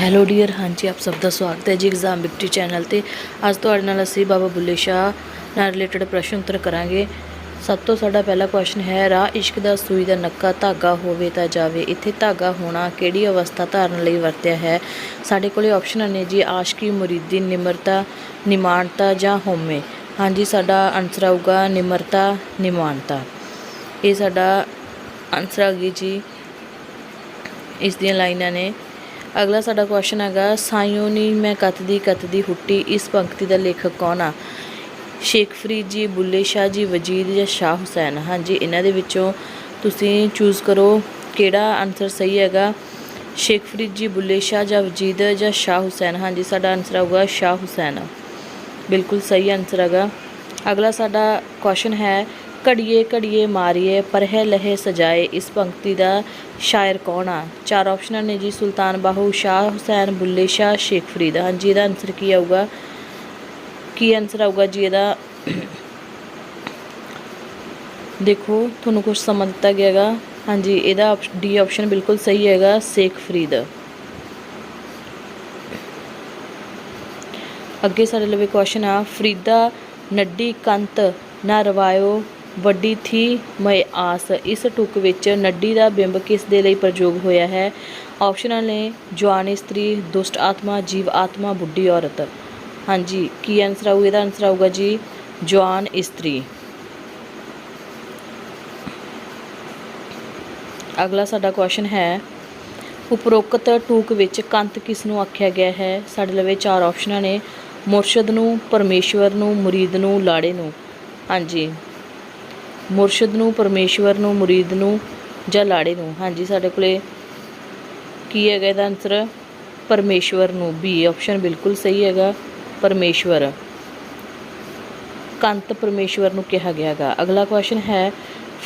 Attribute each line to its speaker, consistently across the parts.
Speaker 1: Hello dear ਹਾਂਜੀ, ਆਪ ਸਭ ਦਾ ਸਵਾਗਤ ਹੈ ਜੀ ਐਗਜ਼ਾਮ ਬਿਕਟੀ ਚੈਨਲ ਤੇ। ਅੱਜ ਤੁਹਾਡੇ ਨਾਲ ਅਸੀਂ ਬਾਬਾ ਬੁੱਲੇ ਸ਼ਾਹ ਨਾਲ ਰਿਲੇਟਡ ਪ੍ਰਸ਼ਨ ਉੱਤਰ ਕਰਾਂਗੇ। ਸਭ ਤੋਂ ਸਾਡਾ ਪਹਿਲਾ ਕੁਐਸਚਨ ਹੈ, ਰਾਹ ਇਸ਼ਕ ਦਾ ਸੂਈ ਦਾ ਨੱਕਾ ਧਾਗਾ ਹੋਵੇ ਤਾਂ ਜਾਵੇ। ਇੱਥੇ ਧਾਗਾ ਹੋਣਾ ਕਿਹੜੀ ਅਵਸਥਾ ਧਾਰਨ ਲਈ ਵਰਤਿਆ ਹੈ? ਸਾਡੇ ਕੋਲੇ ਆਪਸ਼ਨਾਂ ਨੇ ਜੀ, ਆਸ਼ਕੀ, ਮੁਰੀਦੀ, ਨਿਮਰਤਾ ਨਿਮਾਨਤਾ ਜਾਂ ਹੋਮੇ ਹਾਂਜੀ, ਸਾਡਾ ਆਨਸਰ ਆਊਗਾ ਨਿਮਰਤਾ ਨਿਮਾਨਤਾ ਇਹ ਸਾਡਾ ਆਨਸਰ ਆ ਗਈ ਜੀ। ਇਸ ਦੀਆਂ ਲਾਈਨਾਂ ਨੇ। ਅਗਲਾ ਸਾਡਾ ਕੁਐਸਚਨ ਹੈਗਾ ਸਾਇਓਨੀ ਮੈਂ ਕਤਦੀ ਕਤਦੀ ਹੁੱਟੀ, ਇਸ ਪੰਕਤੀ ਦਾ ਲੇਖਕ ਕੌਣ ਆ? ਸ਼ੇਖ ਫਰੀਦ ਜੀ, ਬੁੱਲੇ ਸ਼ਾਹ ਜੀ, ਵਜੀਦ ਜਾਂ ਸ਼ਾਹ ਹੁਸੈਨ? ਹਾਂਜੀ, ਇਹਨਾਂ ਦੇ ਵਿੱਚੋਂ ਤੁਸੀਂ ਚੂਜ਼ ਕਰੋ ਕਿਹੜਾ ਆਨਸਰ ਸਹੀ ਹੈਗਾ। ਸ਼ੇਖ ਫਰੀਦ ਜੀ, ਬੁੱਲੇ ਸ਼ਾਹ ਜਾਂ ਵਜੀਦ ਜਾਂ ਸ਼ਾਹ ਹੁਸੈਨ? ਹਾਂਜੀ, ਸਾਡਾ ਆਨਸਰ ਆਊਗਾ ਸ਼ਾਹ ਹੁਸੈਨ। ਬਿਲਕੁਲ ਸਹੀ ਆਨਸਰ ਹੈਗਾ। ਅਗਲਾ ਸਾਡਾ ਕੁਐਸਚਨ ਹੈ, ਘੜੀਏ ਘੜੀਏ ਮਾਰੀਏ, ਪਰਹਿ ਲਹਿ ਸਜਾਏ, ਇਸ ਪੰਕਤੀ ਦਾ ਸ਼ਾਇਰ ਕੌਣ ਆ? ਚਾਰ ਆਪਸ਼ਨਾਂ ਨੇ ਜੀ, ਸੁਲਤਾਨ ਬਾਹੂ, ਸ਼ਾਹ ਹੁਸੈਨ, ਬੁੱਲੇ ਸ਼ਾਹ, ਸ਼ੇਖ ਫਰੀਦ। ਹਾਂਜੀ ਇਹਦਾ ਆਨਸਰ ਕੀ ਆਊਗਾ? ਕੀ ਆਨਸਰ ਆਊਗਾ ਜੀ ਇਹਦਾ? ਦੇਖੋ, ਤੁਹਾਨੂੰ ਕੁਝ ਸਮਾਂ ਦਿੱਤਾ ਗਿਆ ਹੈਗਾ। ਹਾਂਜੀ ਇਹਦਾ ਡੀ ਆਪਸ਼ਨ ਬਿਲਕੁਲ ਸਹੀ ਹੈਗਾ, ਸ਼ੇਖ ਫਰੀਦ। ਅੱਗੇ ਸਾਡੇ ਲਵੇ ਕੁਐਸਚਨ ਆ। ਫਰੀਦਾ, ਨੱਡੀ, ਕੰਤ, ਨਾ ਰਵਾਇਓ ਵੱਡੀ ਥੀ ਮੈਂ ਆਸ। ਇਸ ਟੁਕ ਵਿੱਚ ਨੱਡੀ ਦਾ ਬਿੰਬ ਕਿਸ ਦੇ ਲਈ ਪ੍ਰਯੋਗ ਹੋਇਆ ਹੈ? ਆਪਸ਼ਨਾਂ ਨੇ ਜਵਾਨ ਇਸਤਰੀ, ਦੁਸ਼ਟ ਆਤਮਾ, ਜੀਵ ਆਤਮਾ, ਬੁੱਢੀ ਔਰਤ। ਹਾਂਜੀ, ਕੀ ਆਨਸਰ ਆਊਗਾ? ਇਹਦਾ ਆਨਸਰ ਆਊਗਾ ਜੀ, ਜਵਾਨ ਇਸਤਰੀ। ਅਗਲਾ ਸਾਡਾ ਕੁਐਸਚਨ ਹੈ, ਉਪਰੋਕਤ ਟੂਕ ਵਿੱਚ ਕੰਤ ਕਿਸ ਨੂੰ ਆਖਿਆ ਗਿਆ ਹੈ? ਸਾਡੇ ਲਵੇ ਚਾਰ ਆਪਸ਼ਨਾਂ ਨੇ, ਮੁਰਸ਼ਦ ਨੂੰ, ਪਰਮੇਸ਼ਵਰ ਨੂੰ, ਮੁਰੀਦ ਨੂੰ, ਲਾੜੇ ਨੂੰ। ਹਾਂਜੀ। ਮੁਰਸ਼ਦ ਨੂੰ, ਪਰਮੇਸ਼ਵਰ ਨੂੰ, ਮੁਰੀਦ ਨੂੰ ਜਾਂ ਲਾੜੇ ਨੂੰ? ਹਾਂਜੀ, ਸਾਡੇ ਕੋਲੇ ਕੀ ਹੈਗਾ ਇਹਦਾ ਆਨਸਰ ਪਰਮੇਸ਼ਵਰ ਨੂੰ। ਬੀ ਆਪਸ਼ਨ ਬਿਲਕੁਲ ਸਹੀ ਹੈਗਾ। ਪਰਮੇਸ਼ਵਰ। ਕੰਤ ਪਰਮੇਸ਼ਵਰ ਨੂੰ ਕਿਹਾ ਗਿਆ ਹੈਗਾ। ਅਗਲਾ ਕੁਐਸਚਨ ਹੈ,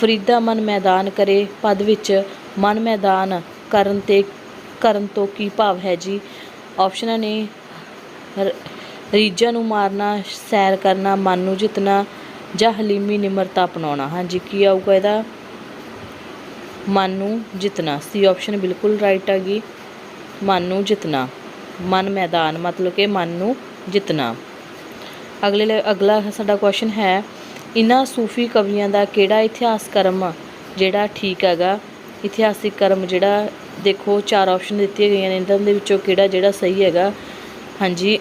Speaker 1: ਫਰੀਦਾ ਮਨ ਮੈਦਾਨ ਕਰੇ, ਪਦ ਵਿੱਚ ਮਨ ਮੈਦਾਨ ਕਰਨ ਤੇ, ਕਰਨ ਤੋਂ ਕੀ ਭਾਵ ਹੈ ਜੀ? ਆਪਸ਼ਨਾਂ ਨੇ, ਰ- ਰੀਝਾਂ ਨੂੰ ਮਾਰਨਾ, ਸੈਰ ਕਰਨਾ, ਮਨ ਨੂੰ ਜਿੱਤਣਾ ਜਾਂ ਹਲੀਮੀ ਨਿਮਰਤਾ ਅਪਣਾਉਣਾ। ਹਾਂਜੀ, ਕੀ ਆਊਗਾ ਇਹਦਾ? ਮਨ ਨੂੰ ਜਿੱਤਣਾ। ਸੀ ਆਪਸ਼ਨ ਬਿਲਕੁਲ ਰਾਈਟ ਹੈਗੀ ਮਨ ਨੂੰ ਜਿੱਤਣਾ। ਮਨ ਮੈਦਾਨ, ਮਤਲਬ ਕਿ ਮਨ ਨੂੰ ਜਿੱਤਣਾ। ਅਗਲੇ ਅਗਲਾ ਸਾਡਾ ਕੁਐਸਚਨ ਹੈ, ਇਨ੍ਹਾਂ ਸੂਫੀ ਕਵੀਆਂ ਦਾ ਕਿਹੜਾ ਇਤਿਹਾਸ ਕਰਮ ਜਿਹੜਾ ਠੀਕ ਹੈਗਾ? ਇਤਿਹਾਸਿਕ ਕਰਮ ਜਿਹੜਾ, ਦੇਖੋ, ਚਾਰ ਆਪਸ਼ਨ ਦਿੱਤੀਆਂ ਗਈਆਂ ਨੇ। ਇਹਨਾਂ ਦੇ ਵਿੱਚੋਂ ਕਿਹੜਾ ਜਿਹੜਾ ਸਹੀ ਹੈਗਾ? ਹਾਂਜੀ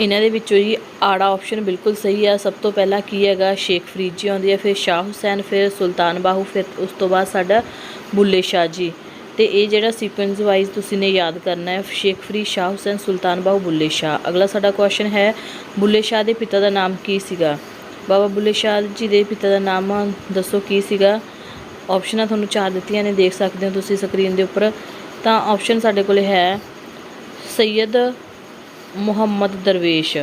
Speaker 1: ਇਹਨਾਂ ਦੇ ਵਿੱਚੋਂ ਜੀ ਆੜਾ ਆਪਸ਼ਨ ਬਿਲਕੁਲ ਸਹੀ ਆ। ਸਭ ਤੋਂ ਪਹਿਲਾਂ ਕੀ ਹੈਗਾ, ਸ਼ੇਖ ਫਰੀਦ ਜੀ ਆਉਂਦੀ ਹੈ ਫਿਰ ਸ਼ਾਹ ਹੁਸੈਨ, ਫਿਰ ਸੁਲਤਾਨ ਬਾਹੂ, ਫਿਰ ਉਸ ਤੋਂ ਬਾਅਦ ਸਾਡਾ ਬੁੱਲੇ ਸ਼ਾਹ ਜੀ। ਤੇ ਇਹ ਜਿਹੜਾ ਸੀਕੁਐਂਸ ਵਾਈਜ਼ ਤੁਸੀਂ ਨੇ ਯਾਦ ਕਰਨਾ ਹੈ, ਸ਼ੇਖ ਫਰੀਦ, ਸ਼ਾਹ ਹੁਸੈਨ, ਸੁਲਤਾਨ ਬਾਹੂ, ਬੁੱਲੇ ਸ਼ਾਹ। ਅਗਲਾ ਸਾਡਾ ਕੁਐਸਚਨ ਹੈ, ਬੁੱਲੇ ਸ਼ਾਹ ਦੇ ਪਿਤਾ ਦਾ ਨਾਮ ਕੀ ਸੀਗਾ? ਬਾਬਾ ਬੁੱਲੇ ਸ਼ਾਹ ਜੀ ਦੇ ਪਿਤਾ ਦਾ ਨਾਮ ਦੱਸੋ ਕੀ ਸੀਗਾ? ਆਪਸ਼ਨਾਂ ਤੁਹਾਨੂੰ ਚਾਰ ਦਿੱਤੀਆਂ ਨੇ, ਦੇਖ ਸਕਦੇ ਹੋ ਤੁਸੀਂ ਸਕਰੀਨ ਦੇ ਉੱਪਰ। ਤਾਂ ਆਪਸ਼ਨ ਸਾਡੇ ਕੋਲ ਹੈ, ਸੈਯਦ ਮੁਹੰਮਦ ਦਰਵੇਸ਼।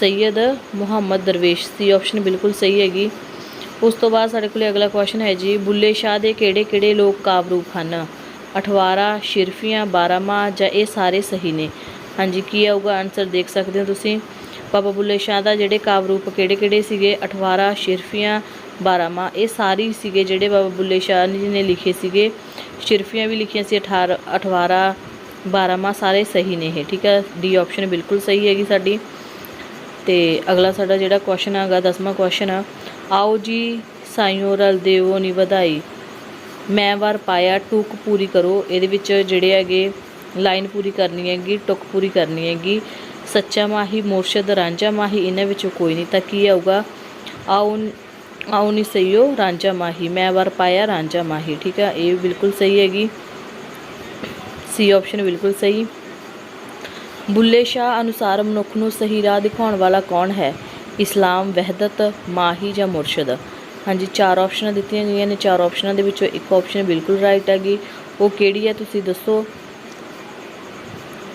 Speaker 1: ਸੈਯਦ ਮੁਹੰਮਦ ਦਰਵੇਸ਼ ਸੀ ਆਪਸ਼ਨ ਬਿਲਕੁਲ ਸਹੀ ਹੈਗੀ। ਉਸ ਤੋਂ ਬਾਅਦ ਸਾਡੇ ਕੋਲੇ ਅਗਲਾ ਕੁਐਸਚਨ ਹੈ ਜੀ, ਬੁੱਲੇ ਸ਼ਾਹ ਦੇ ਕਿਹੜੇ ਕਿਹੜੇ ਲੋਕ ਕਾਵਿ ਰੂਪ ਹਨ? ਅਠਵਾਰਾ, ਸ਼ਿਰਫੀਆਂ ਬਾਰਾਮਾ ਜਾਂ ਇਹ ਸਾਰੇ ਸਹੀ ਨੇ? ਹਾਂਜੀ, ਕੀ ਆਊਗਾ ਆਨਸਰ ਦੇਖ ਸਕਦੇ ਹੋ ਤੁਸੀਂ? ਬਾਬਾ ਬੁੱਲੇ ਸ਼ਾਹ ਦਾ ਜਿਹੜੇ ਕਾਵਿ ਕਿਹੜੇ ਕਿਹੜੇ ਸੀਗੇ? ਅਠਵਾਰਾ, ਸ਼ਿਰਫੀਆਂ ਬਾਰਾਮਾ ਇਹ ਸਾਰੇ ਸੀਗੇ ਜਿਹੜੇ ਬਾਬਾ ਬੁੱਲੇ ਸ਼ਾਹ ਜੀ ਨੇ ਲਿਖੇ ਸੀਗੇ। ਸ਼ਿਰਫੀਆਂ ਵੀ ਲਿਖੀਆਂ ਸੀ 18 ਅਠਵਾਰਾ ਬਾਰਾਮਾ ਸਾਰੇ ਸਹੀ ਨੇ ਇਹ, ਠੀਕ ਹੈ? ਡੀ ਆਪਸ਼ਨ ਬਿਲਕੁਲ ਸਹੀ ਹੈਗੀ ਸਾਡੀ। ਤੇ ਅਗਲਾ ਸਾਡਾ ਜਿਹੜਾ ਕੁਐਸਚਨ ਹੈਗਾ, ਦਸਵਾਂ ਕੁਐਸਚਨ ਆ। ਆਓ ਜੀ, ਸਾਈਓ ਰਲ ਦੇਵੋ ਨੀ ਵਧਾਈ। ਮੈਂ ਵਾਰ ਪਾਇਆ, ਟੁਕ ਪੂਰੀ ਕਰੋ। ਇਹਦੇ ਵਿੱਚ ਜਿਹੜੇ ਹੈਗੇ ਲਾਈਨ ਪੂਰੀ ਕਰਨੀ ਹੈਗੀ, ਟੁਕ ਪੂਰੀ ਕਰਨੀ ਹੈਗੀ। ਸੱਚਾ ਮਾਹੀ, ਮੁਰਸ਼ਦ, ਰਾਂਝਾ ਮਾਹੀ, ਇਹਨਾਂ ਵਿੱਚੋਂ ਕੋਈ ਨਹੀਂ, ਤਾਂ ਕੀ ਆਊਗਾ? ਆਓ ਆਓ ਨੀ ਸਈਓ, ਰਾਂਝਾ ਮਾਹੀ। ਮੈਂ ਵਾਰ ਪਾਇਆ, ਰਾਂਝਾ ਮਾਹੀ, ਠੀਕ ਆ? ਇਹ ਬਿਲਕੁਲ ਸਹੀ ਹੈਗੀ। ਸੀ ਆਪਸ਼ਨ ਬਿਲਕੁਲ ਸਹੀ। ਬੁੱਲੇ ਸ਼ਾਹ ਅਨੁਸਾਰ ਮਨੁੱਖ ਨੂੰ ਸਹੀ ਰਾਹ ਦਿਖਾਉਣ ਵਾਲਾ ਕੌਣ ਹੈ? ਇਸਲਾਮ, ਵਹਿਦਤ, ਮਾਹੀ ਜਾਂ ਮੁਰਸ਼ਦ? ਹਾਂਜੀ, ਚਾਰ ਆਪਸ਼ਨਾਂ ਦਿੱਤੀਆਂ ਗਈਆਂ ਨੇ। ਚਾਰ ਆਪਸ਼ਨਾਂ ਦੇ ਵਿੱਚੋਂ ਇੱਕ ਆਪਸ਼ਨ ਬਿਲਕੁਲ ਰਾਈਟ ਹੈਗੀ। ਉਹ ਕਿਹੜੀ ਹੈ ਤੁਸੀਂ ਦੱਸੋ?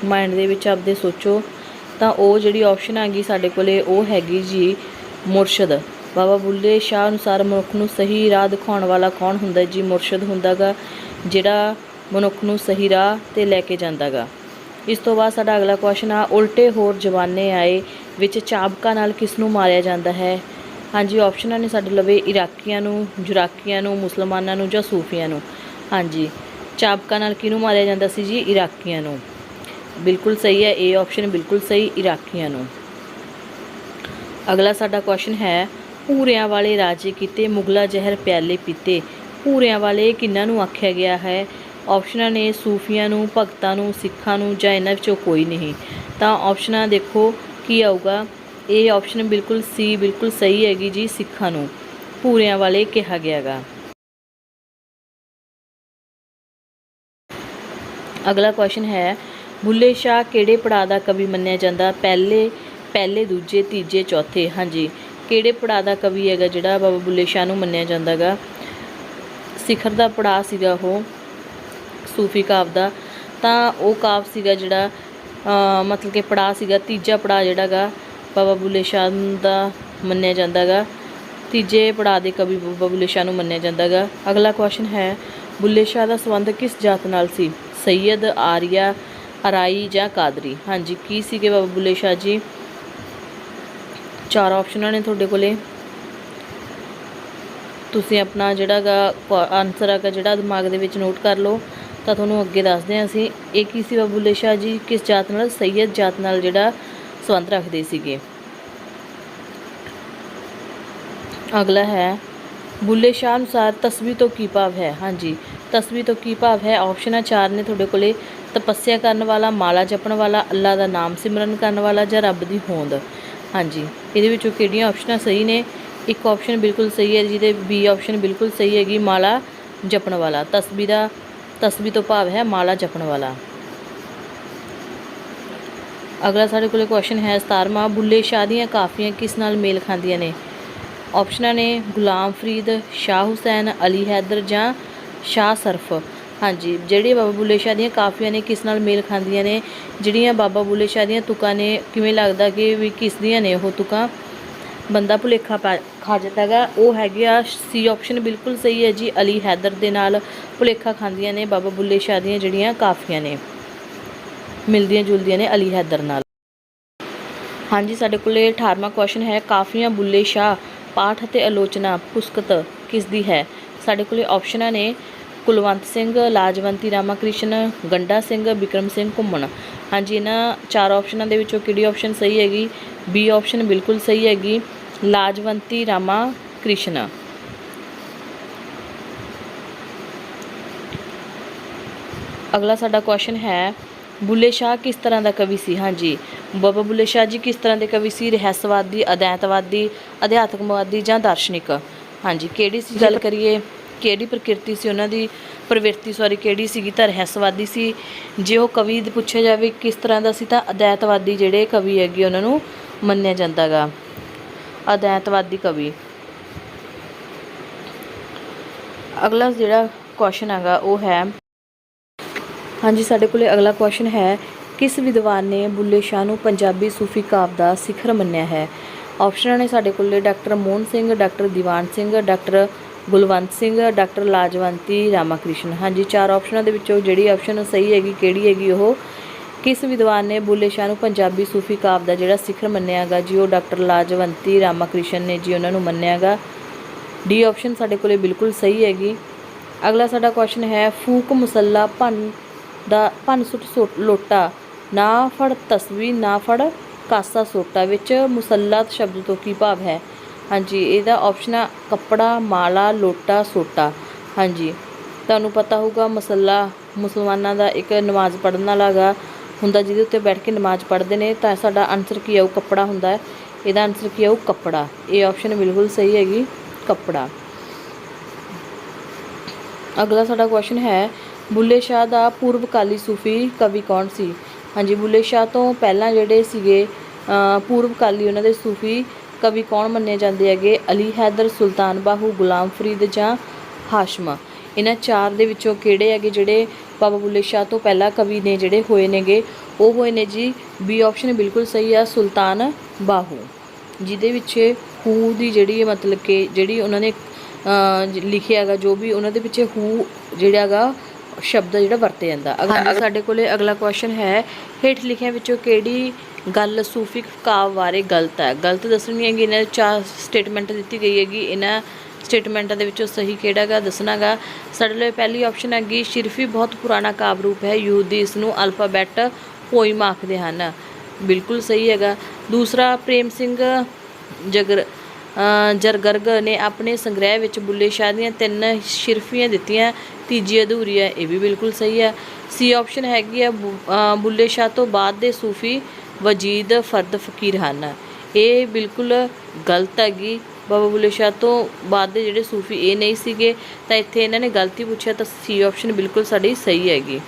Speaker 1: ਮਾਈਂਡ ਦੇ ਵਿੱਚ ਆਪਦੇ ਸੋਚੋ। ਤਾਂ ਉਹ ਜਿਹੜੀ ਆਪਸ਼ਨ ਹੈਗੀ ਸਾਡੇ ਕੋਲੇ, ਉਹ ਹੈਗੀ ਜੀ ਮੁਰਸ਼ਦ। ਬਾਬਾ ਬੁੱਲੇ ਸ਼ਾਹ ਅਨੁਸਾਰ ਮਨੁੱਖ ਨੂੰ ਸਹੀ ਰਾਹ ਦਿਖਾਉਣ ਵਾਲਾ ਕੌਣ ਹੁੰਦਾ ਜੀ? ਮੁਰਸ਼ਦ ਹੁੰਦਾਗਾ, ਜਿਹੜਾ ਮਨੁੱਖ ਨੂੰ ਸਹੀ ਰਾਹ ਤੇ ਲੈ ਕੇ ਜਾਂਦਾਗਾ। ਇਸ ਤੋਂ ਬਾਅਦ ਸਾਡਾ ਅਗਲਾ ਕੁਐਸਚਨ ਆ, ਉਲਟੇ ਹੋਰ ਜਵਾਨੇ ਆਏ ਵਿੱਚ ਚਾਬਕਾ ਨਾਲ ਕਿਸ ਨੂੰ ਮਾਰਿਆ ਜਾਂਦਾ ਹੈ? ਹਾਂਜੀ ਆਪਸ਼ਨਾਂ ਨੇ ਸਾਡੇ ਲਵੇ ਇਰਾਕੀਆਂ ਨੂੰ, ਜੁਰਾਕੀਆਂ ਨੂੰ, ਮੁਸਲਮਾਨਾਂ ਨੂੰ ਜਾਂ ਸੂਫੀਆਂ ਨੂੰ। ਹਾਂਜੀ, ਚਾਬਕਾ ਨਾਲ ਕਿਹਨੂੰ ਮਾਰਿਆ ਜਾਂਦਾ ਸੀ ਜੀ? ਇਰਾਕੀਆਂ ਨੂੰ। ਬਿਲਕੁਲ ਸਹੀ ਹੈ, ਇਹ ਆਪਸ਼ਨ ਬਿਲਕੁਲ ਸਹੀ, ਇਰਾਕੀਆਂ ਨੂੰ। ਅਗਲਾ ਸਾਡਾ ਕੁਐਸਚਨ ਹੈ, ਭੂਰਿਆਂ ਵਾਲੇ ਰਾਜੇ ਕੀਤੇ ਮੁਗਲਾ ਜ਼ਹਿਰ ਪਿਆਲੇ ਪੀਤੇ। ਭੂਰਿਆਂ ਵਾਲੇ ਕਿਹਨਾਂ ਨੂੰ ਆਖਿਆ ਗਿਆ ਹੈ? ਆਪਸ਼ਨਾਂ ਨੇ ਸੂਫੀਆਂ ਨੂੰ, ਭਗਤਾਂ ਨੂੰ, ਸਿੱਖਾਂ ਨੂੰ ਜਾਂ ਇਹਨਾਂ ਵਿੱਚੋਂ ਕੋਈ ਨਹੀਂ। ਤਾਂ ਆਪਸ਼ਨਾਂ ਦੇਖੋ ਕੀ ਆਊਗਾ। ਇਹ ਆਪਸ਼ਨ ਬਿਲਕੁਲ ਸੀ, ਬਿਲਕੁਲ ਸਹੀ ਹੈਗੀ ਜੀ ਸਿੱਖਾਂ ਨੂੰ। ਪੂਰਿਆਂ ਵਾਲੇ ਕਿਹਾ ਗਿਆਗਾ। ਅਗਲਾ ਕੁਐਸਚਨ ਹੈ ਬੁੱਲੇ ਸ਼ਾਹ ਕਿਹੜੇ ਪੜਾਅ ਦਾ ਕਵੀ ਮੰਨਿਆ ਜਾਂਦਾ? ਪਹਿਲੇ ਪਹਿਲੇ, ਦੂਜੇ, ਤੀਜੇ, ਚੌਥੇ। ਹਾਂਜੀ, ਕਿਹੜੇ ਪੜਾਅ ਦਾ ਕਵੀ ਹੈਗਾ ਜਿਹੜਾ ਬਾਬਾ ਬੁੱਲੇ ਸ਼ਾਹ ਨੂੰ ਮੰਨਿਆ ਜਾਂਦਾਗਾ? ਸਿਖਰ ਦਾ ਪੜਾਅ ਸੀਗਾ ਉਹ। ਸੂਫੀ ਕਾਵ ਦਾ, ਤਾਂ ਉਹ ਕਾਵ ਸੀਗਾ ਜਿਹੜਾ ਮਤਲਬ ਕਿ ਪੜਾਅ ਸੀਗਾ, ਤੀਜਾ ਪੜਾਅ ਜਿਹੜਾਗਾ ਬਾਬਾ ਬੁੱਲੇ ਸ਼ਾਹ ਦਾ ਮੰਨਿਆ ਜਾਂਦਾਗਾ ਤੀਜੇ ਪੜਾਅ ਦੇ ਕਵੀ ਬਾਬਾ ਬੁੱਲੇ ਸ਼ਾਹ ਨੂੰ ਮੰਨਿਆ ਜਾਂਦਾਗਾ ਅਗਲਾ ਕੁਐਸਚਨ ਹੈ, ਬੁੱਲੇ ਸ਼ਾਹ ਦਾ ਸੰਬੰਧ ਕਿਸ ਜਾਤ ਨਾਲ ਸੀ? ਸੈਯਦ, ਆਰੀਆ, ਅਰਾਈ ਜਾਂ ਕਾਦਰੀ? ਹਾਂਜੀ, ਕੀ ਸੀਗੇ ਬਾਬਾ ਬੁੱਲੇ ਸ਼ਾਹ ਜੀ? ਚਾਰ ਆਪਸ਼ਨਾਂ ਨੇ ਤੁਹਾਡੇ ਕੋਲੇ। ਤੁਸੀਂ ਆਪਣਾ ਜਿਹੜਾਗਾ ਆਨਸਰ ਹੈਗਾ ਜਿਹੜਾ ਦਿਮਾਗ ਦੇ ਵਿੱਚ ਨੋਟ ਕਰ ਲਓ। ਤਾਂ ਤੁਹਾਨੂੰ ਅੱਗੇ ਦੱਸਦੇ ਹਾਂ ਅਸੀਂ, ਇਹ ਕੀ ਸੀ ਬਾਬਾ ਸ਼ਾਹ ਜੀ? ਕਿਸ ਜਾਤ ਨਾਲ, ਸੈਯਦ ਜਾਤ ਨਾਲ ਜਿਹੜਾ ਸੰਬੰਧ ਰੱਖਦੇ ਸੀਗੇ? ਅਗਲਾ ਹੈ, ਬੁੱਲੇ ਸ਼ਾਹ ਅਨੁਸਾਰ ਤਸਵੀ ਤੋਂ ਕੀ ਭਾਵ ਹੈ? ਹਾਂਜੀ ਤਸਵੀ ਤੋਂ ਕੀ ਭਾਵ ਹੈ? ਆਪਸ਼ਨਾਂ ਚਾਰ ਨੇ ਤੁਹਾਡੇ ਕੋਲੇ, ਤਪੱਸਿਆ ਕਰਨ ਵਾਲਾ, ਮਾਲਾ ਜਪਣ ਵਾਲਾ, ਅੱਲਾ ਦਾ ਨਾਮ ਸਿਮਰਨ ਕਰਨ ਵਾਲਾ ਜਾਂ ਰੱਬ ਦੀ ਹੋਂਦ? ਹਾਂਜੀ, ਇਹਦੇ ਵਿੱਚੋਂ ਕਿਹੜੀਆਂ ਆਪਸ਼ਨਾਂ ਸਹੀ ਨੇ? ਇੱਕ ਆਪਸ਼ਨ ਬਿਲਕੁਲ ਸਹੀ ਹੈ ਜਿਹਦੇ ਬੀ ਆਪਸ਼ਨ ਬਿਲਕੁਲ ਸਹੀ ਹੈਗੀ, ਮਾਲਾ ਜਪਣ ਵਾਲਾ। ਤਸਬੀ ਦਾ ਤਸਬੀ ਤੋਂ ਭਾਵ ਹੈ ਮਾਲਾ ਜਪਣ ਵਾਲਾ। ਅਗਲਾ ਸਾਡੇ ਕੋਲੇ ਕੁਐਸਚਨ ਹੈ 17ਵਾਂ ਬੁੱਲੇ ਸ਼ਾਹ ਦੀਆਂ ਕਾਫੀਆਂ ਕਿਸ ਨਾਲ ਮੇਲ ਖਾਂਦੀਆਂ ਨੇ? ਆਪਸ਼ਨਾਂ ਨੇ ਗੁਲਾਮ ਫਰੀਦ, ਸ਼ਾਹ ਹੁਸੈਨ, ਅਲੀ ਹੈਦਰ ਜਾਂ ਸ਼ਾਹ ਸਰਫ। ਹਾਂਜੀ ਜਿਹੜੀ ਬਾਬਾ ਬੁੱਲੇ ਸ਼ਾਹ ਦੀਆਂ ਕਾਫੀਆਂ ਨੇ, ਕਿਸ ਨਾਲ ਮੇਲ ਖਾਂਦੀਆਂ ਨੇ? ਜਿਹੜੀਆਂ ਬਾਬਾ ਬੁੱਲੇ ਸ਼ਾਹ ਦੀਆਂ ਤੁਕਾਂ ਨੇ, ਕਿਵੇਂ ਲੱਗਦਾ ਕਿ ਵੀ ਕਿਸ ਦੀਆਂ ਨੇ ਉਹ ਤੁਕਾਂ? ਬੰਦਾ ਭੁਲੇਖਾ ਪਾ ਖਾ ਜਾਂਦਾ ਗਾ ਉਹ ਹੈਗੇ ਆ, ਸੀ ਆਪਸ਼ਨ ਬਿਲਕੁਲ ਸਹੀ ਹੈ ਜੀ। ਅਲੀ ਹੈਦਰ ਦੇ ਨਾਲ ਭੁਲੇਖਾ ਖਾਂਦੀਆਂ ਨੇ, ਬਾਬਾ ਬੁੱਲੇ ਸ਼ਾਹ ਦੀਆਂ ਜਿਹੜੀਆਂ ਕਾਫੀਆਂ ਨੇ। ਮਿਲਦੀਆਂ ਜੁਲਦੀਆਂ ਨੇ ਅਲੀ ਹੈਦਰ ਨਾਲ। ਹਾਂਜੀ, ਸਾਡੇ ਕੋਲੇ 18ਵਾਂ ਕੁਐਸਚਨ ਹੈ, ਕਾਫੀਆਂ, ਬੁੱਲੇ ਸ਼ਾਹ, ਪਾਠ ਅਤੇ ਆਲੋਚਨਾ, ਪੁਸਤਕ ਕਿਸ ਦੀ ਹੈ? ਸਾਡੇ ਕੋਲੇ ਆਪਸ਼ਨਾਂ ਨੇ ਕੁਲਵੰਤ ਸਿੰਘ, ਲਾਜਵੰਤੀ, ਰਾਮਾਕ੍ਰਿਸ਼ਨ, ਗੰਡਾ ਸਿੰਘ, ਬਿਕਰਮ ਸਿੰਘ, ਘੁੰਮਣ। ਹਾਂਜੀ, ਇਹਨਾਂ ਚਾਰ ਆਪਸ਼ਨਾਂ ਦੇ ਵਿੱਚੋਂ ਕਿਹੜੀ ਆਪਸ਼ਨ ਸਹੀ ਹੈਗੀ? ਬੀ ਆਪਸ਼ਨ ਬਿਲਕੁਲ ਸਹੀ ਹੈਗੀ। ਲਾਜਵੰਤੀ ਰਾਮਾ ਕ੍ਰਿਸ਼ਨ। ਅਗਲਾ ਸਾਡਾ ਕੁਐਸਚਨ ਹੈ ਬੁੱਲੇ ਸ਼ਾਹ ਕਿਸ ਤਰ੍ਹਾਂ ਦਾ ਕਵੀ ਸੀ? ਹਾਂਜੀ ਬਾਬਾ ਬੁੱਲੇ ਸ਼ਾਹ ਜੀ ਕਿਸ ਤਰ੍ਹਾਂ ਦੇ ਕਵੀ ਸੀ? ਰਹੱਸਵਾਦੀ ਅਦੈਤਵਾਦੀ ਅਧਿਆਤਮਵਾਦੀ ਜਾਂ ਦਾਰਸ਼ਨਿਕ? ਹਾਂਜੀ ਕਿਹੜੀ ਸੀ ਗੱਲ ਕਰੀਏ? ਕਿਹੜੀ ਪ੍ਰਕਿਰਤੀ ਸੀ ਉਹਨਾਂ ਦੀ? ਪ੍ਰਵਿਰਤੀ ਸੌਰੀ ਕਿਹੜੀ ਸੀਗੀ? ਤਾਂ ਰਹੱਸਵਾਦੀ ਸੀ। ਜੇ ਉਹ ਕਵੀ ਪੁੱਛਿਆ ਜਾਵੇ ਕਿਸ ਤਰ੍ਹਾਂ ਦਾ ਸੀ ਤਾਂ ਅਦੈਤਵਾਦੀ ਜਿਹੜੇ ਕਵੀ ਹੈਗੇ ਉਹਨਾਂ ਨੂੰ ਮੰਨਿਆ ਜਾਂਦਾਗਾ। ਅਦੈਤਵਾਦੀ ਕਵੀ। ਅਗਲਾ ਜਿਹੜਾ ਕੁਐਸਚਨ ਹੈਗਾ, ਉਹ ਹੈ, ਹਾਂਜੀ, ਸਾਡੇ ਕੋਲੇ ਅਗਲਾ ਕੁਐਸਚਨ ਹੈ, ਕਿਸ ਵਿਦਵਾਨ ਨੇ ਬੁੱਲੇ ਸ਼ਾਹ ਨੂੰ ਪੰਜਾਬੀ ਸੂਫੀ ਕਾਵ ਦਾ ਸਿਖਰ ਮੰਨਿਆ ਹੈ? ਆਪਸ਼ਨਾਂ ਨੇ ਸਾਡੇ ਕੋਲੇ doctor Mohan Singh doctor Diwan Singh doctor Gulwant Singh doctor Lajwanti Ramakrishna. ਹਾਂਜੀ, ਚਾਰ ਆਪਸ਼ਨਾਂ ਦੇ ਵਿੱਚੋਂ ਜਿਹੜੀ ਆਪਸ਼ਨ ਸਹੀ ਹੈਗੀ, ਕਿਹੜੀ ਹੈਗੀ, ਉਹ ਕਿਸ ਵਿਦਵਾਨ ਨੇ ਬੁੱਲੇ ਸ਼ਾਹ ਨੂੰ ਪੰਜਾਬੀ ਸੂਫੀ ਕਾਵ ਦਾ ਜਿਹੜਾ ਸਿਖਰ ਮੰਨਿਆਗਾ ਜੀ, ਉਹ ਡਾਕਟਰ ਲਾਜਵੰਤੀ ਰਾਮਾਕ੍ਰਿਸ਼ਨ ਨੇ ਜੀ ਉਹਨਾਂ ਨੂੰ ਮੰਨਿਆਗਾ। ਡੀ ਆਪਸ਼ਨ ਸਾਡੇ ਕੋਲੇ ਬਿਲਕੁਲ ਸਹੀ ਹੈਗੀ। ਅਗਲਾ ਸਾਡਾ ਕੁਐਸਚਨ ਹੈ, ਫੂਕ ਮੁਸੱਲਾ ਭੰਨ ਦਾ, ਭੰਨ ਸੁੱਟ ਸੋ- ਲੋਟਾ, ਨਾ ਫੜ ਤਸਵੀ, ਨਾ ਫੜ ਕਾਸਾ ਸੋਟਾ, ਵਿੱਚ ਮੁਸੱਲਾ ਸ਼ਬਦ ਤੋਂ ਕੀ ਭਾਵ ਹੈ? ਹਾਂਜੀ, ਇਹਦਾ ਆਪਸ਼ਨ ਆ ਕੱਪੜਾ, ਮਾਲਾ, ਲੋਟਾ, ਸੋਟਾ। ਹਾਂਜੀ, ਤੁਹਾਨੂੰ ਪਤਾ ਹੋਊਗਾ ਮਸੱਲਾ ਮੁਸਲਮਾਨਾਂ ਦਾ ਇੱਕ ਨਮਾਜ਼ ਪੜ੍ਹਨ ਵਾਲਾ ਗਾ। ਹੁੰਦਾ ਜਿਹਦੇ ਉੱਤੇ ਬੈਠ ਕੇ ਨਮਾਜ਼ ਪੜ੍ਹਦੇ ਨੇ, ਤਾਂ ਸਾਡਾ ਆਨਸਰ ਕੀ ਆਊ ਕੱਪੜਾ ਹੁੰਦਾ ਇਹਦਾ ਆਨਸਰ ਕੀ ਆਊ ਕੱਪੜਾ। ਇਹ ਆਪਸ਼ਨ ਬਿਲਕੁਲ ਸਹੀ ਹੈਗੀ, ਕੱਪੜਾ। ਅਗਲਾ ਸਾਡਾ ਕੁਐਸਚਨ ਹੈ, ਬੁੱਲੇ ਸ਼ਾਹ ਦਾ ਪੂਰਵਕਾਲੀ ਸੂਫੀ ਕਵੀ ਕੌਣ ਸੀ? ਹਾਂਜੀ, ਬੁੱਲੇ ਸ਼ਾਹ ਤੋਂ ਪਹਿਲਾਂ ਜਿਹੜੇ ਸੀਗੇ ਪੂਰਵਕਾਲੀ ਉਹਨਾਂ ਦੇ ਸੂਫੀ ਕਵੀ ਕੌਣ ਮੰਨੇ ਜਾਂਦੇ ਹੈਗੇ? ਅਲੀ ਹੈਦਰ, ਸੁਲਤਾਨ ਬਾਹੂ, ਗੁਲਾਮ ਫਰੀਦ ਜਾਂ ਹਾਸ਼ਮ? ਇਹਨਾਂ ਚਾਰ ਦੇ ਵਿੱਚੋਂ ਕਿਹੜੇ ਹੈਗੇ ਜਿਹੜੇ ਬਾਬਾ ਬੁੱਲੇ ਸ਼ਾਹ ਤੋਂ ਪਹਿਲਾਂ ਕਵੀ ਨੇ ਜਿਹੜੇ ਹੋਏ ਨੇਗੇ ਉਹ ਹੋਏ ਨੇ ਜੀ ਬੀ ਆਪਸ਼ਨ ਬਿਲਕੁਲ ਸਹੀ ਆ ਸੁਲਤਾਨ ਬਾਹੂ ਜਿਹਦੇ ਵਿੱਚ ਹੂ ਦੀ ਜਿਹੜੀ ਮਤਲਬ ਕਿ ਜਿਹੜੀ ਉਹਨਾਂ ਨੇ ਲਿਖਿਆ ਹੈਗਾ ਜੋ ਵੀ ਉਹਨਾਂ ਦੇ ਪਿੱਛੇ ਹੂ ਜਿਹੜਾ ਹੈਗਾ ਸ਼ਬਦ ਜਿਹੜਾ ਵਰਤਿਆ ਜਾਂਦਾ। ਅਗਲਾ ਸਾਡੇ ਕੋਲੇ ਅਗਲਾ ਕੁਐਸਚਨ ਹੈ ਹੇਠ ਲਿਖਿਆਂ ਵਿੱਚੋਂ ਕਿਹੜੀ ਗੱਲ ਸੂਫੀ ਕਾਵ ਬਾਰੇ ਗਲਤ ਹੈ? ਗਲਤ ਦੱਸਣੀ ਹੈਗੀ ਇਹਨਾਂ ਚਾਰ ਸਟੇਟਮੈਂਟ ਦਿੱਤੀ ਗਈ ਹੈਗੀ ਇਹਨਾਂ ਸਟੇਟਮੈਂਟਾਂ ਦੇ ਵਿੱਚੋਂ ਸਹੀ ਕਿਹੜਾ ਗਾ ਦੱਸਣਾਗਾ। ਸਾਡੇ ਲਈ ਪਹਿਲੀ ਆਪਸ਼ਨ ਹੈਗੀ, ਸ਼ਿਰਫੀ ਬਹੁਤ ਪੁਰਾਣਾ ਕਾਵਿ ਰੂਪ ਹੈ ਯੂਦੀ ਇਸ ਨੂੰ ਅਲਫਾਬੈਟ ਪੋਇਮ ਆਖਦੇ ਹਨ। ਬਿਲਕੁਲ ਸਹੀ ਹੈਗਾ। ਦੂਸਰਾ, ਪ੍ਰੇਮ ਸਿੰਘ ਜਗਰ ਜਰਗਰਗ ਨੇ ਆਪਣੇ ਸੰਗ੍ਰਹਿ ਵਿੱਚ ਬੁੱਲੇ ਸ਼ਾਹ ਦੀਆਂ ਤਿੰਨ ਸ਼ਿਰਫੀਆਂ ਦਿੱਤੀਆਂ। ਤੀਜੀ ਅਧੂਰੀ ਹੈ, ਇਹ ਵੀ ਬਿਲਕੁਲ ਸਹੀ ਹੈ। ਸੀ ਆਪਸ਼ਨ ਹੈਗੀ ਹੈ, ਬੁ- ਬੁੱਲੇ ਸ਼ਾਹ ਤੋਂ ਬਾਅਦ ਦੇ ਸੂਫੀ ਵਜੀਦ ਫਰਦ ਫਕੀਰ ਹਨ। ਇਹ ਬਿਲਕੁਲ ਗਲਤ ਹੈਗੀ। ਬਾਬਾ ਬੁੱਲੇ ਸ਼ਾਹ ਤੋਂ ਬਾਅਦ ਦੇ ਜਿਹੜੇ ਸੂਫੀ ਇਹ ਨਹੀਂ ਸੀਗੇ, ਤਾਂ ਇੱਥੇ ਇਹਨਾਂ ਨੇ ਗਲਤੀ ਪੁੱਛਿਆ, ਤਾਂ ਸੀ ਆਪਸ਼ਨ ਬਿਲਕੁਲ ਸਾਡੀ ਸਹੀ ਹੈਗੀ।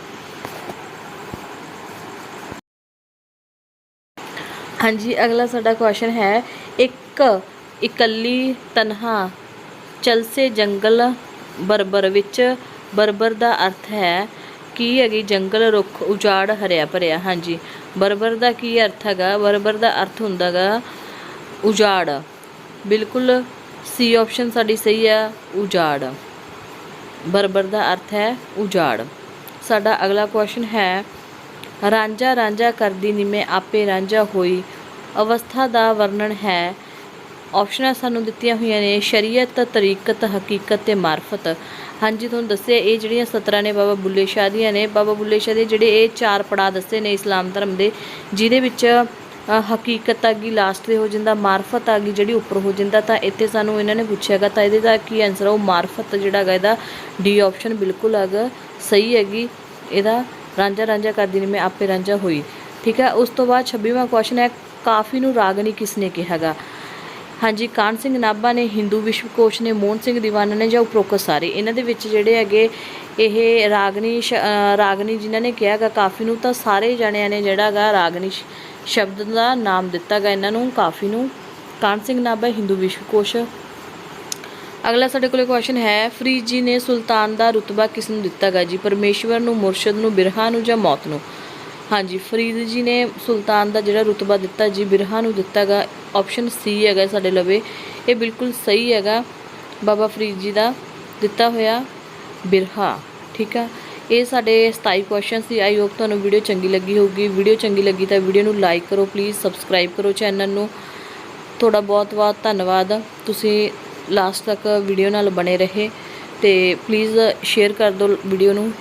Speaker 1: ਹਾਂਜੀ, ਅਗਲਾ ਸਾਡਾ ਕੁਐਸਚਨ ਹੈ, ਇੱਕ ਇਕੱਲੀ ਤਨਹਾ ਚਲਸੇ ਜੰਗਲ ਬਰਬਰ ਵਿੱਚ, ਬਰਬਰ ਦਾ ਅਰਥ ਹੈ ਕੀ ਹੈਗੀ, ਜੰਗਲ ਰੁੱਖ ਉਜਾੜ ਹਰਿਆ ਭਰਿਆ। ਹਾਂਜੀ, ਬਰਬਰ ਦਾ ਕੀ ਅਰਥ ਹੈਗਾ? ਬਰਬਰ ਦਾ ਅਰਥ ਹੁੰਦਾਗਾ ਉਜਾੜ। ਬਿਲਕੁਲ ਸੀ ਆਪਸ਼ਨ ਸਾਡੀ ਸਹੀ ਆ ਉਜਾੜ। ਬਰਬਰ ਦਾ ਅਰਥ ਹੈ ਉਜਾੜ। ਸਾਡਾ ਅਗਲਾ ਕੁਐਸਚਨ ਹੈ, ਰਾਂਝਾ ਰਾਂਝਾ ਕਰਦੀ ਨੀ ਆਪੇ ਰਾਂਝਾ ਹੋਈ। ਅਵਸਥਾ ਦਾ ਵਰਣਨ ਹੈ ਆਪਸ਼ਨਾਂ ਸਾਨੂੰ ਦਿੱਤੀਆਂ ਹੋਈਆਂ ਨੇ, ਸ਼ਰੀਅਤ, ਤਰੀਕਤ, ਹਕੀਕਤ ਤੇ ਮਾਰਫਤ। ਹਾਂਜੀ, ਤੁਹਾਨੂੰ ਦੱਸਿਆ, ਇਹ ਜਿਹੜੀਆਂ ਸਤਰਾਂ ਨੇ ਬਾਬਾ ਬੁੱਲੇ ਸ਼ਾਹ ਦੀਆਂ ਨੇ, ਬਾਬਾ ਬੁੱਲੇ ਸ਼ਾਹ ਦੇ ਜਿਹੜੇ ਇਹ ਚਾਰ ਪੜਾਅ ਦੱਸੇ ਨੇ ਇਸਲਾਮ ਧਰਮ ਦੇ, ਜਿਹਦੇ ਵਿੱਚ ਹਕੀਕਤ ਆ ਗਈ ਲਾਸਟ ਤੇ ਹੋ ਜਾਂਦਾ, ਮਾਰਫਤ ਆ ਗਈ, ਜਿਹੜੀ ਉੱਪਰ ਹੋ ਜਾਂਦਾ, ਤਾਂ ਇੱਥੇ ਸਾਨੂੰ ਇਹਨਾਂ ਨੇ ਪੁੱਛਿਆਗਾ ਤਾਂ ਇਹਦੇ ਦਾ ਕੀ ਆਨਸਰ ਆ? ਉਹ ਮਾਰਫਤ ਜਿਹੜਾ ਹੈਗਾ, ਇਹਦਾ ਡੀ ਆਪਸ਼ਨ ਬਿਲਕੁਲ ਹੈਗਾ ਸਹੀ ਹੈਗੀ। ਇਹਦਾ ਰਾਂਝਾ ਰਾਂਝਾ ਕਰਦੀ ਨੇ, ਮੈਂ ਆਪੇ ਰਾਂਝਾ ਹੋਈ। ਠੀਕ ਹੈ, ਉਸ ਤੋਂ ਬਾਅਦ 26ਵਾਂ ਕੁਐਸਚਨ ਹੈ, ਕਾਫੀ ਨੂੰ ਰਾਗਨੀ ਕਿਸ ਨੇ ਕਿਹਾਗਾ ਹਾਂਜੀ ਕਾਨ ਸਿੰਘ ਨਾਭਾ ਨੇ ਹਿੰਦੂ ਵਿਸ਼ਵਕੋਸ਼ ਨੇ ਮੋਹਨ ਸਿੰਘ ਦੀਵਾਨਾ ਨੇ ਜਾਂ ਉਪਰੋਕਤ ਸਾਰੇ ਇਹਨਾਂ ਦੇ ਵਿੱਚ ਜਿਹੜੇ ਹੈਗੇ ਇਹ ਰਾਗਨੀ ਸ਼- ਅ, ਰਾਗਨੀ ਜਿਨ੍ਹਾਂ ਨੇ ਕਿਹਾਗਾ ਕਾਫੀ ਨੂੰ ਤਾਂ ਸਾਰੇ ਜਣਿਆਂ ਨੇ ਜਿਹੜਾ ਹੈਗਾ ਰਾਗਨੀ ਸ਼ਬਦ ਦਾ ਨਾਮ ਦਿੱਤਾ ਗਾ ਇਹਨਾਂ ਨੂੰ ਕਾਫੀ ਨੂੰ। ਕਾਨ ਸਿੰਘ ਨਾਭਾ ਹਿੰਦੂ ਵਿਸ਼ਵਕੋਸ਼ ਅਗਲਾ ਸਾਡੇ ਕੋਲੇ ਕੁਐਸਚਨ ਹੈ ਫਰੀਦ ਜੀ ਨੇ ਸੁਲਤਾਨ ਦਾ ਰੁਤਬਾ ਕਿਸ ਨੂੰ ਦਿੱਤਾ ਗਾ ਜੀ? ਪਰਮੇਸ਼ਵਰ ਨੂੰ ਮੁਰਸ਼ਦ ਨੂੰ ਬਿਰਹਾ ਨੂੰ ਜਾਂ ਮੌਤ ਨੂੰ? ਹਾਂਜੀ, ਫਰੀਦ ਜੀ ਨੇ ਸੁਲਤਾਨ ਦਾ ਜਿਹੜਾ ਰੁਤਬਾ ਦਿੱਤਾ, ਜੀ ਬਿਰਹਾ ਨੂੰ ਦਿੱਤਾ ਗਾ ਆਪਸ਼ਨ ਸੀ ਹੈਗਾ ਸਾਡੇ ਲਵੇ। ਇਹ ਬਿਲਕੁਲ ਸਹੀ ਹੈਗਾ। ਬਾਬਾ ਫਰੀਦ ਜੀ ਦਾ ਦਿੱਤਾ ਹੋਇਆ ਬਿਰਹਾ, ਠੀਕ ਆ? ਇਹ ਸਾਡੇ 27 ਕੁਐਸਚਨ ਸੀ ਆਈ ਹੋਪ ਤੁਹਾਨੂੰ ਵੀਡੀਓ ਚੰਗੀ ਲੱਗੀ ਹੋਊਗੀ। ਵੀਡੀਓ ਚੰਗੀ ਲੱਗੀ ਤਾਂ ਵੀਡੀਓ ਨੂੰ ਲਾਈਕ ਕਰੋ ਪਲੀਜ਼ ਸਬਸਕ੍ਰਾਈਬ ਕਰੋ ਚੈਨਲ ਨੂੰ। ਤੁਹਾਡਾ ਬਹੁਤ ਬਹੁਤ ਧੰਨਵਾਦ। ਤੁਸੀਂ ਲਾਸਟ ਤੱਕ ਵੀਡੀਓ ਨਾਲ ਬਣੇ ਰਹੇ ਤੇ ਪਲੀਜ਼ ਸ਼ੇਅਰ ਕਰ ਦਿਓ ਵੀਡੀਓ ਨੂੰ।